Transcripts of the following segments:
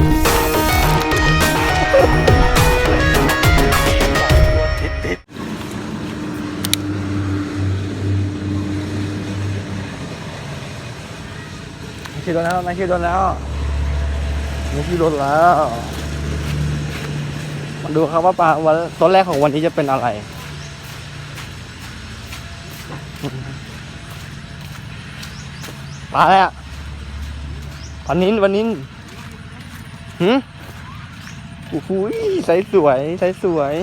ไม่ขี่รถแล้วไม่ขี่รถแล้วไม่ขี่รถแล้วมาดูครับว่าปลาวันต้นแรกของวันนี้จะเป็นอะไรปลาอะไรอะปลานิ้นปลานิ้น หืมโอ้โหใสสวยใสสวย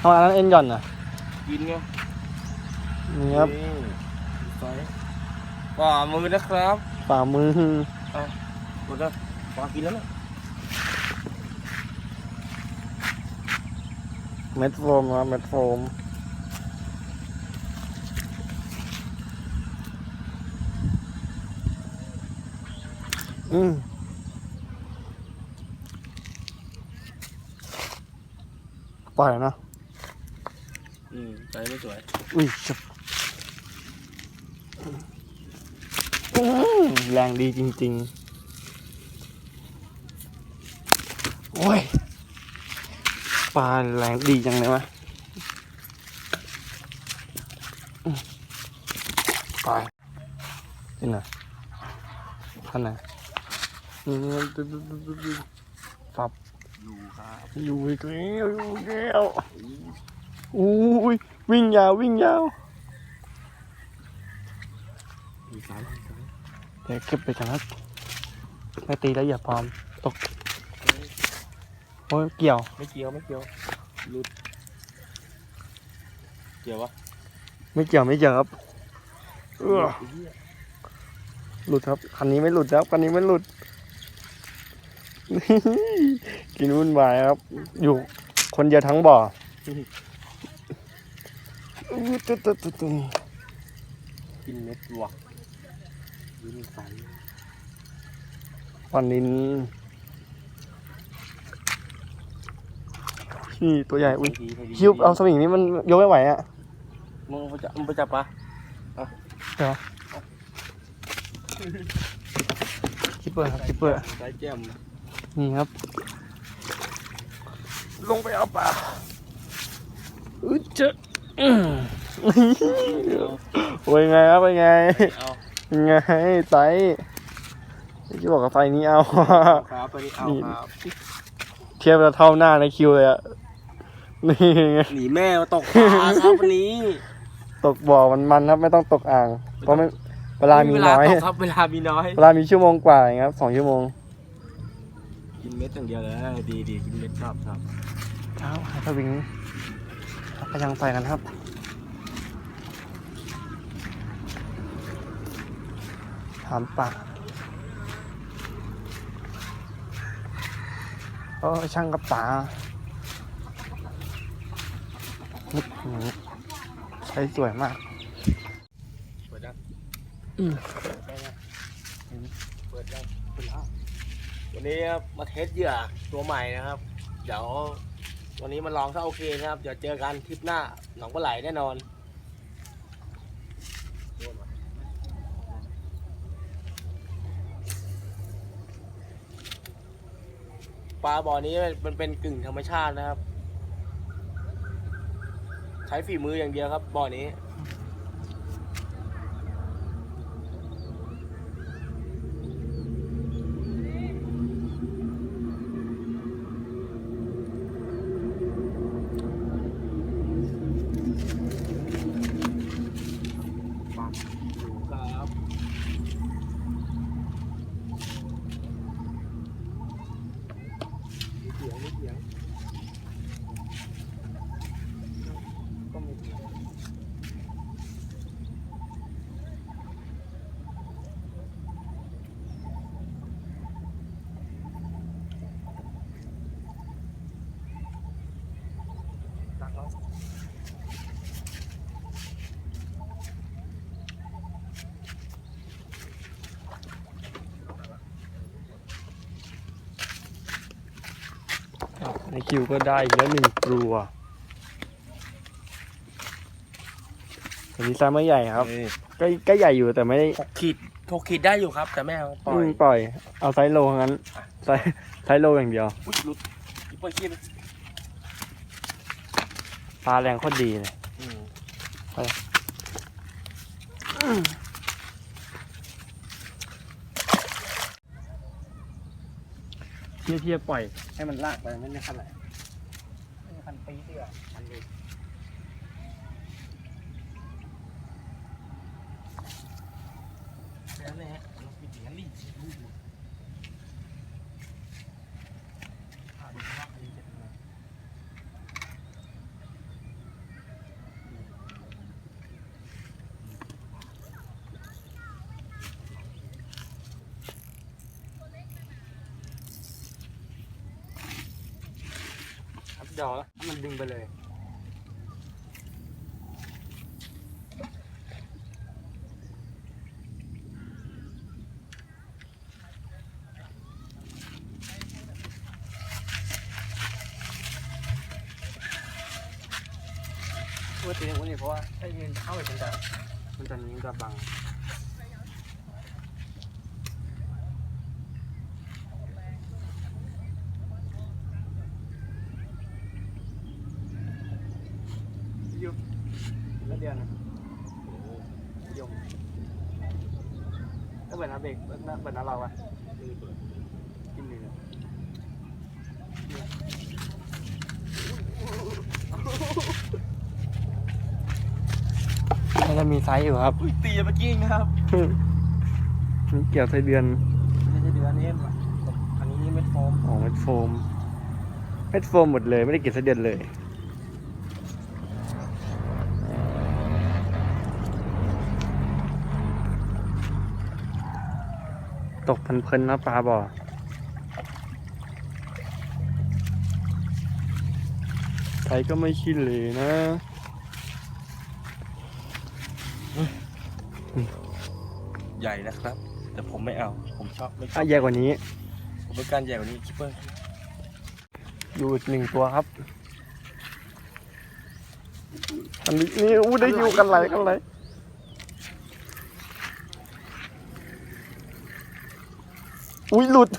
ทำอะไรนั้นเอ็นหย่อนอะกินไงนี่ครับใส่ฝ่ามือนะครับฝ่ามือหมดแล้วฝ่ากินแล้วนะเม็ดโฟมครับเม็ดโฟมอืม ปล่อยนะอืมใส่ไม่สวยอุ้ยจับอื้อแรงดีจริง ๆ โอ้ย ปลาแรงดีจังเลยวะอื้อไปนี่นะท่านไหนนี่นี่ดูดูดูดูดูปับ อยู่ครับอยู่อีกแล้วอยู่อีกแล้วอุ้ยวิ่งยาววิ่งยาวมีสายมีสายเดี๋ยวเก็บไปกันครับไม่ตีแล้วอย่าพร้อมตกโอ้ยเกี่ยว ไม่เกี่ยวไม่เกี่ยวหลุดเกี่ยววะไม่เกี่ยวไม่เกี่ยวครับเออไอ้เหี้ยหลุดครับคันนี้ไม่หลุดครับคันนี้ไม่หลุด กินวุ่นวายครับ อยู่คนเดียวทั้งบ่ออื้อตึ๊ดตึ๊ดตึ๊ดตึ๊ดกินเม็ดวะยืนใส่วันนี้นี่ตัวใหญ่อุ้ยทีให้ดีคิวเอาสวิงนี้มันยกไม่ไหวอะมึงไปจับมึงไปจับปะคิปเปอร์ครับคิปเปอร์ใส่แก้ม นี่ครับ ลงไปเอาปลาอึดเจออื้อเป็นไงครับเป็นไงเอาเป็นไงไซส์ที่บอกกับไซส์นี้เอาครับไปดิเอานี่ครับเทียบแล้วเท่าหน้าในคิวเลยอะนี่ไงหนีแม่มาตกปลาครับวันนี้ ตกบ่อมันมันๆครับไม่ต้องตกอ่างเพราะไม่เวลามีน้อยเวลาตกครับเวลามีน้อย เวลามีชั่วโมงกว่าอย่างเงี้ยครับสองชั่วโมง กินเม็ดอย่างเดียวเลยดีดีกินเม็ดชอบชอบเช้าหาสวิงก็ยังใส่กันครับถามปากโอ้ช่างกับตาอื้อหือใช้สวยมากเปิดยังอืม เปิดยังเปิดยังเปิดแล้ววั นี้มาเทสเหยื่อตัวใหม่นะครับ เดี๋ยววันนี้มาลองถ้าโอเคนะครับ เดี๋ยวเจอกันทริปหน้าหนองปลาไหลแน่นอนปลาบ่อนี้มันเป็นกึ่งธรรมชาตินะครับ ใช้ฝีมืออย่างเดียวครับบ่อนี้ ปักอยู่ครับ มีเสียงมีเสียงก็มีเสียงตักแล้ว ในคิวก็ได้อีกแล้วหนึ่งตัวอันนี้ไซส์ไม่ใหญ่ครับนี่ก็ก็ใหญ่อยู่แต่ไม่ได้หกขีดถกขีดได้อยู่ครับ แต่แม่เอาปล่อยอืมปล่อย เอาไซส์โลงั้นไซส์ไซส์โลอย่างเดียว อุ้ยหลุดปล่อยขีดปลาแรงโคตรดีเลย อืม เทียเทียปล่อย ให้มันลากไปไม่ได้ขนาดไม่ได้พันปีเดียวพันเดียวนะฮะเราไปถึงนั้นนี่ดูดูอ่าดูว่าอันนี้จะเป็นไง ครับเดี๋ยวมันดึงไปเลยว่าตีอย่างนี้เพราะว่าถ้ายืนเข้าไปมันจะมันจะนี้จะบัง แล้วเดือนนะยมก็เหมือนอาเบกเหมือนเหมือนอาเราอะกินเนื้อมันจะมีไซส์อยู่ครับอุ้ยตีเมื่อกี้นะครับนี่เกี่ยวไส้เดือนไม่ใช่เดือนนี้ว่ะอันนี้เม็ดโฟมอ๋อเม็ดโฟมเม็ดโฟมหมดเลยไม่ได้เกี่ยวไส้เดือนเลย ตกเพลินๆนะปลาบ่อไทยก็ไม่ขี้เหร่นะใหญ่นะครับ แต่ผมไม่เอา ผมชอบไม่ชออะบใหญ่กว่านี้ ผมเป็นการใหญ่กว่านี้คิปเปอร์อยู่อีกหนึ่งตัวครับ อันนี้นี่อู้ได้อยู่กันไหลกันไหล อุ้ยหลุด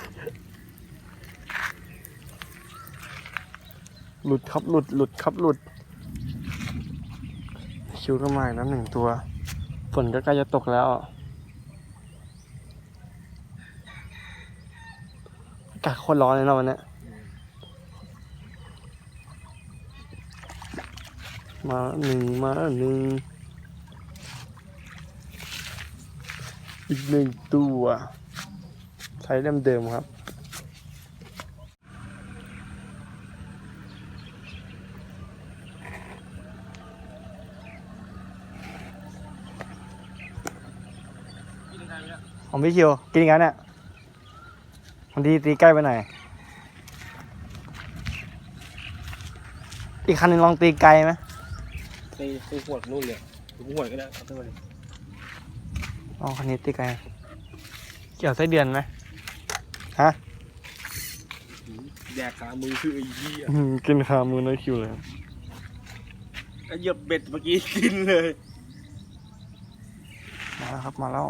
หลุดครับหลุดหลุดครับหลุด คิวก็มาอีกแล้วหนึ่งตัว ฝนก็ใกล้จะตกแล้วอากาศโคตรร้อนเลยนะวันเนี้ยมาหนึ่งมาหนึ่งอีกหนึ่งตัว ช้เดิมๆครับ ของพี่คิว กินกันเนี่ยบางทีตีใกล้ไปหน่อย อีกคันหนึงลองตีไกลไหมตีตีหัวนู่นเลยตีหัวก็ได้เอาตัวเลยอ๋อคันนี้ตีไกล เกี่ยวไส้เดือนไหม ฮะแดกขามือคือไอ้ยี่อืมกินขามือน้อยคิวเลยเหยียบเบ็ดเมื่อกี้กินเลย มาแล้วครับมาแล้ว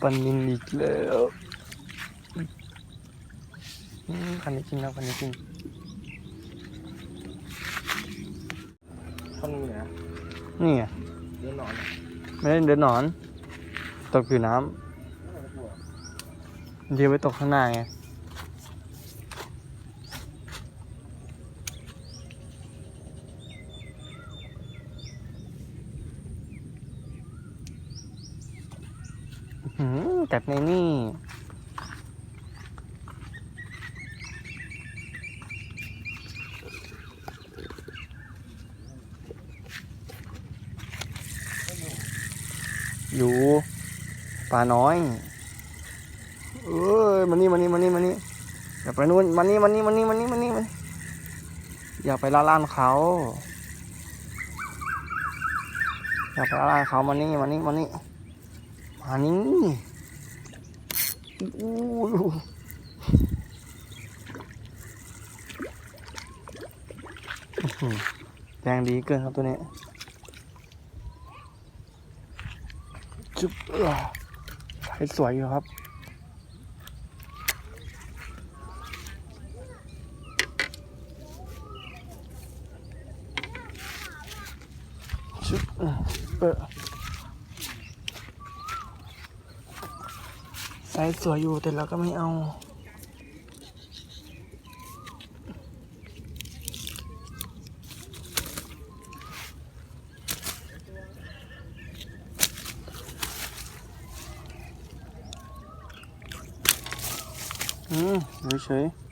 ปันนินอีกแล้วอืม คันนี้กินแล้วคันนี้กินท่อนมือนะนี่ไงเนื้อนอนไม่ได้เดินหนอน ตกผิวน้ำบางทีไปตกข้างหน้าไงอื้อหือกัดในนี่ อยู่ปลาน้อยเอ้ยมานี่มานี่มานี่มานี่อย่าไปนู่นมานี่มานี่มานี่มานี่มานี่มานี่อย่าไปล่าล่านเขาอย่าไปล่าล่านเขามานี่มานี่มานี่มานี่อู้แรงดีเกินครับตัวนี้ จุ๊บใช้สวยอยู่ครับชุบเออเออไซส์สวยอยู่แต่เราก็ไม่เอา อื ม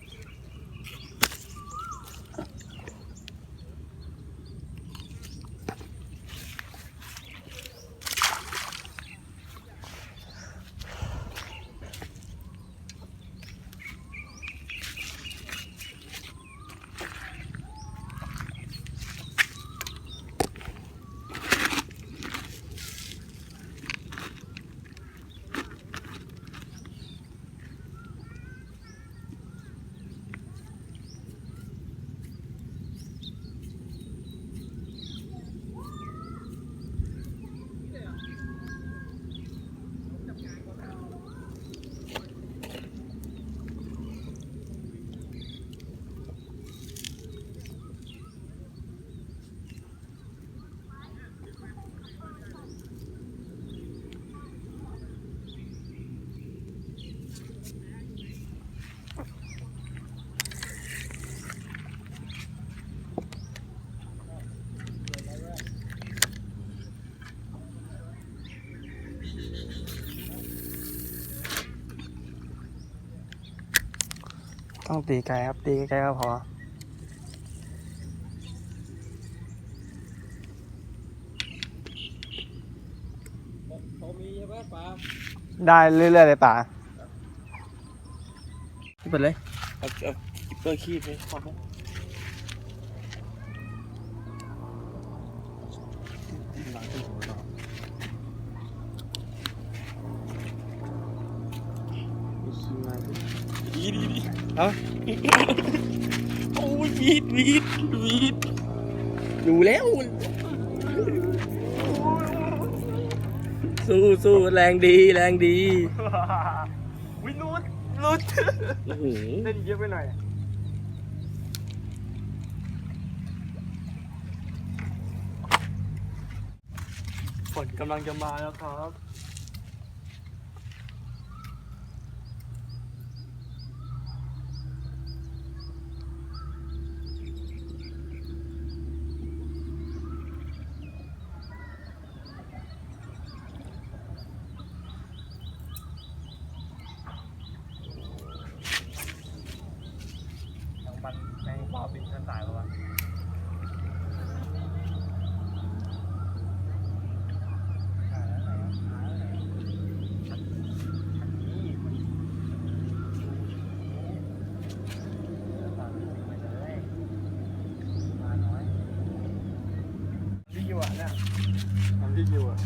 ต้องตีไกลครับ ตีไกลก็พอได้เรื่อยๆเลยป่าเปิดเลย เอาเอาเปอร์ขี้ไปขอดไหมวีดวีด เอ้าโอ้ยวีดวีดวีดอยู่แล้วสู้สู้แรงดีแรงดีวินุดนุดโอ้โหเล่นเยอะไปหน่อยฝนกำลังจะมาแล้วครับ มันในรอบบินเส้นสายแล้ววะพี่อยู่อะเนี่ย ที่อยู่อะ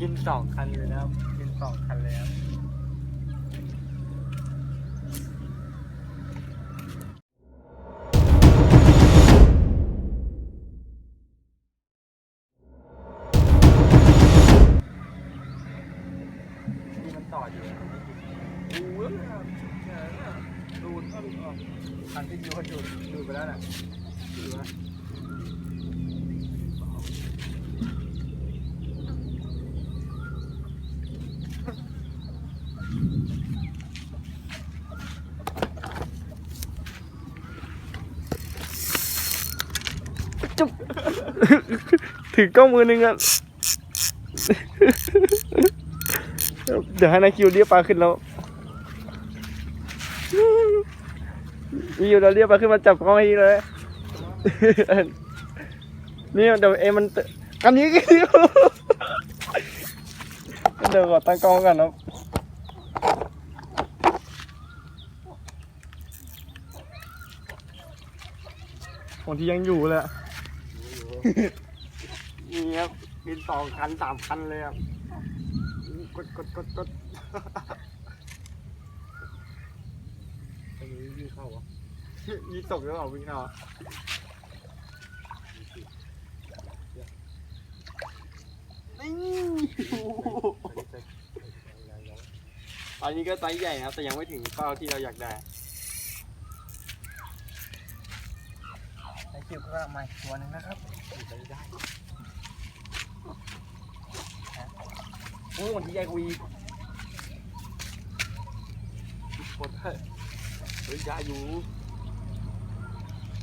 กินสองคันเลยนะครับ กินสองคันเลยครับ จุ๊บถือกล้องมือหนึ่งอะ เดี๋ยวให้นายคิวเรียกปลาขึ้นแล้วมีอยู่เราเรียกปลาขึ้นมาจับกล้องให้เลย นี่เดี๋ยวเอ็มมันเตอันนี้ก็อยู่เดี๋ยวก่อนตั้งกล้องก่อนนะคนที่ยังอยู่เลยอะนี่ครับบินสองคันสามคันเลยครับกดกดกดกดไอ้นี้วิ่งเข้าวะยีตกหรือเปล่าวิ่งเข้าอะ ตอนนี้ก็ไซส์ใหญ่นะครับ แต่ยังไม่ถึงเป้าที่เราอยากได้ไอ้คิวก็มาอีกตัวหนึงนะครับได้โอ้ยวันที่ใหญ่กว่าอีกหมดเฮ้ยเฮ้ยยาอยู่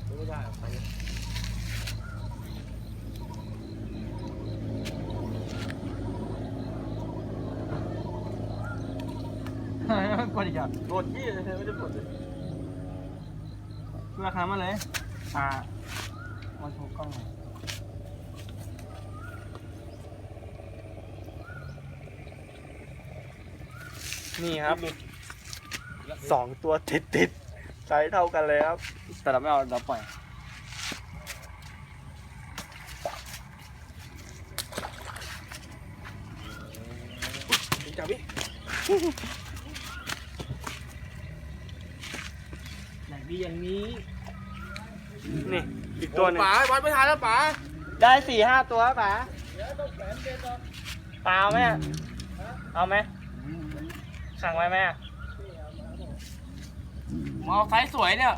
ไม่ได้ไป กดอีกอะกดยี่เลยไม่ได้กดเลยราคามาเลยอ่ามาโชว์กล้องหน่อยนี่ครับสองตัวติดติดๆไซส์เท่ากันเลยครับ แต่เราไม่เอาเราปล่อยจับดิ ไหน ดีอย่างนี้นี่อีกตัวหนึงป๋าบอลไม่ทันแล้วป๋าได้สี่ห้าตัวป่ะปลาเอาไหมอะเอาไหมสั่งไว้ไหมอะมองไซส์สวยเนี่ย